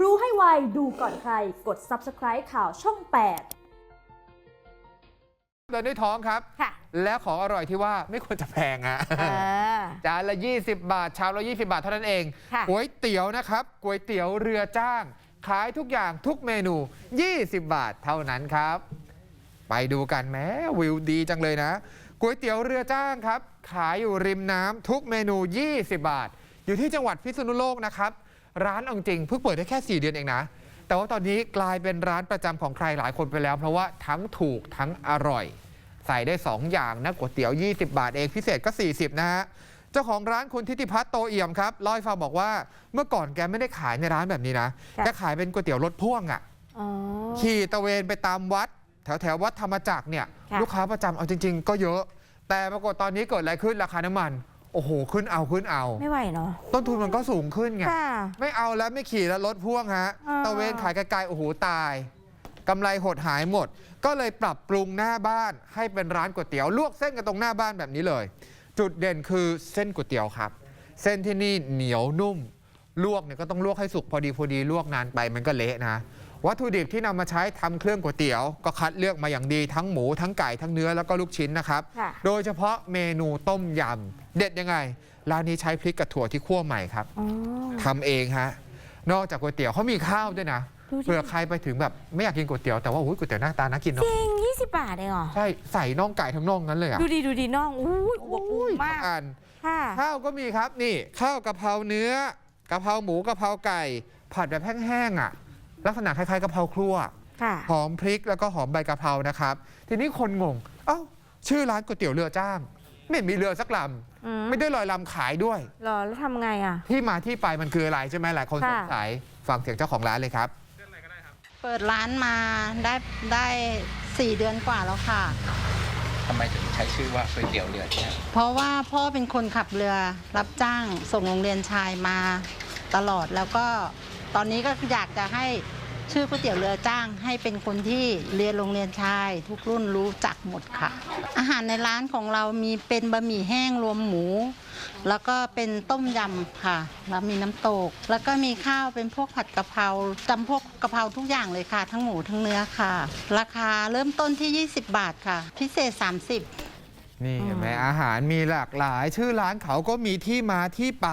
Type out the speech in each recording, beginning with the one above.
รู้ให้ไว ดูก่อนใคร กด subscribe ข่าวช่อง 8 เดินด้วยท้องครับ ค่ะและของอร่อยที่ว่าไม่ควรจะแพงอะเออจานละ 20 บาท ชามละ 20 บาทเท่านั้นเองค่ะ ก๋วยเตี๋ยวนะครับก๋วยเตี๋ยวเรือจ้าง ขายทุกอย่างทุกเมนู 20 บาทเท่านั้นครับ ไปดูกันแม้วิวดีจังเลยนะก๋วยเตี๋ยวเรือจ้างครับ ขายอยู่ริมน้ำทุกเมนู 20 บาท อยู่ที่จังหวัดพิษณุโลกนะครับ ร้านเอาจริงเพิ่งเปิดได้แค่ 4 เดือนเองนะ แต่ว่าตอนนี้กลายเป็นร้านประจำของใครหลายคนไปแล้ว เพราะว่าทั้งถูกทั้งอร่อย ใส่ได้ 2 อย่างนะก๋วยเตี๋ยว 20 บาทเองพิเศษก็ 40 นะฮะเจ้าของร้านคุณทิติพัฒน์โตเอี่ยมครับเล่าให้ฟังบอกว่าเมื่อก่อนแกไม่ได้ขายในร้านแบบนี้นะค่ะ แกขายเป็นก๋วยเตี๋ยวรถพ่วงอะ่ะ อ๋อ ขี่ตะเวนไปตามวัด แถวแถวๆวัดธรรมจักรเนี่ย ค่ะ ลูกค้าประจำเอาจริง ๆ ก็เยอะ แต่ปรากฏตอนนี้เกิดอะไรขึ้นราคาน้ำมัน โอ้โห ขึ้นเอาขึ้นเอา ไม่ไหวเนาะ ต้นทุนมันก็สูงขึ้นไง ค่ะไม่เอาแล้วไม่ขี่แล้วรถพ่วงฮะอ่า ตะเวนขายไกลๆโอ้โหตายกำไรหดหายหมด ก็เลยปรับปรุงหน้าบ้านให้เป็นร้านก๋วยเตี๋ยวลวกเส้นกันตรงหน้าบ้านแบบนี้เลย จุดเด่นคือเส้นก๋วยเตี๋ยวครับ เส้นที่นี่เหนียวนุ่ม ลวกเนี่ยก็ต้องลวกให้สุกพอดีพอดีลวกนานไปมันก็เละนะ วัตถุดิบที่นำมาใช้ทำเครื่องก๋วยเตี๋ยว ก็คัดเลือกมาอย่างดีทั้งหมูทั้งไก่ทั้งเนื้อแล้วก็ลูกชิ้นนะครับค่ะโดยเฉพาะเมนูต้มยำเด็ดยังไง ร้านนี้ใช้พริกกับถั่วที่คั่วใหม่ครับอ๋อทำเองฮะนอกจากก๋วยเตี๋ยวเขามีข้าวด้วยนะดูดิเผื่อใครไปถึงแบบไม่อยากกินก๋วยเตี๋ยวแต่ว่าโอ้ยก๋วยเตี๋ยวหน้าตาน่ากินจเนาะริง20บาทเองเหรอใช่ใส่น่องไก่ทั้งน่องนั้นเลยอะดูดีดูดีน้องอุ้ยอวบอุ่นมากอันค่ะข้าวก็มีครับนี่ข้าวกะเพราเนื้อกะเพราหมูกะเพราไก่ ผัดแบบแห้งๆอะ ลักษณะคล้ายๆกะเพราครัวค่ะ หอมพริกแล้วก็หอมใบกะเพรานะครับ ทีนี้คนงง เอ้า ชื่อร้านก๋วยเตี๋ยวเรือจ้าง ไม่เห็นมีเรือสักลอืมำไม่ได้ลอยลำขายด้วยรอ แล้วทำไงอะ ที่มาที่ไปมันคืออะไรใช่ไหมหลายคนสค่ะงสัยฟังเสียงเจ้าของร้านเลยครับ เปิดร้านมาได้ได้สี่เดือนกว่าแล้วค่ะ ทำไมถึงใช้ชื่อว่าก๋วยเตี๋ยวเรือเนี่ย เพราะว่าพ่อเป็นคนขับเรือรับจ้างส่งโรงเรียนชายมาตลอดแล้วก็ ตอนนี้ก็อยากจะให้ชื่อก๋วยเตี๋ยวเรือจ้างให้เป็นคนที่เรียนโรงเรียนชาย ทุกรุ่นรู้จักหมดค่ะ อาหารในร้านของเรามีเป็นบะหมี่แห้งรวมหมู แล้วก็เป็นต้มยำค่ะ แล้วมีน้ำตก แล้วก็มีข้าวเป็นพวกผัดกะเพราจำพวกกะเพราทุกอย่างเลยค่ะ ทั้งหมูทั้งเนื้อค่ะ ราคาเริ่มต้นที่ 20 บาทค่ะ พิเศษ 30 นี่เห็นไหมอาหารมีหลากหลาย ชื่อร้านเขาก็มีที่มาที่ไป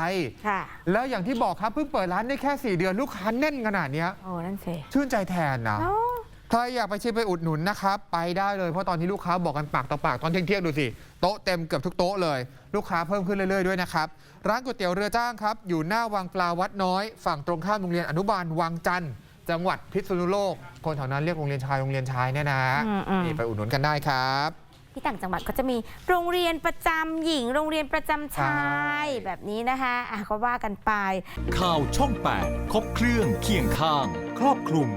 ค่ะ แล้วอย่างที่บอกครับเพิ่งเปิดร้านได้แค่ 4 เดือนลูกค้าแน่นขนาดเนี้ยโอ้นั่นสิชื่นใจแทนนะ เนาะ ใครอยากไปชิมไปอุดหนุนนะครับ ไปได้เลยเพราะตอนนี้ลูกค้าบอกกันปากต่อปากตอนเที่ยงๆดูสิ โต๊ะเต็มเกือบทุกโต๊ะเลย ลูกค้าเพิ่มขึ้นเรื่อยๆด้วยนะครับ ร้านก๋วยเตี๋ยวเรือจ้างครับ อยู่หน้าวังปลาวัดน้อย ฝั่งตรงข้ามโรงเรียนอนุบาลวังจันทร์จังหวัดพิษณุโลก คนแถวนั้นเรียกโรงเรียนชายโรงเรียนชายเนี่ยนะอืมอืมนี่ไปอุดหนุนกันได้ครับ ที่ต่างจังหวัดก็จะมีโรงเรียนประจำหญิง โรงเรียนประจำชายแบบนี้นะคะอะก็ว่ากันไป ข่าวช่อง 8 ครบเครื่องเคียงข้าง ครอบคลุม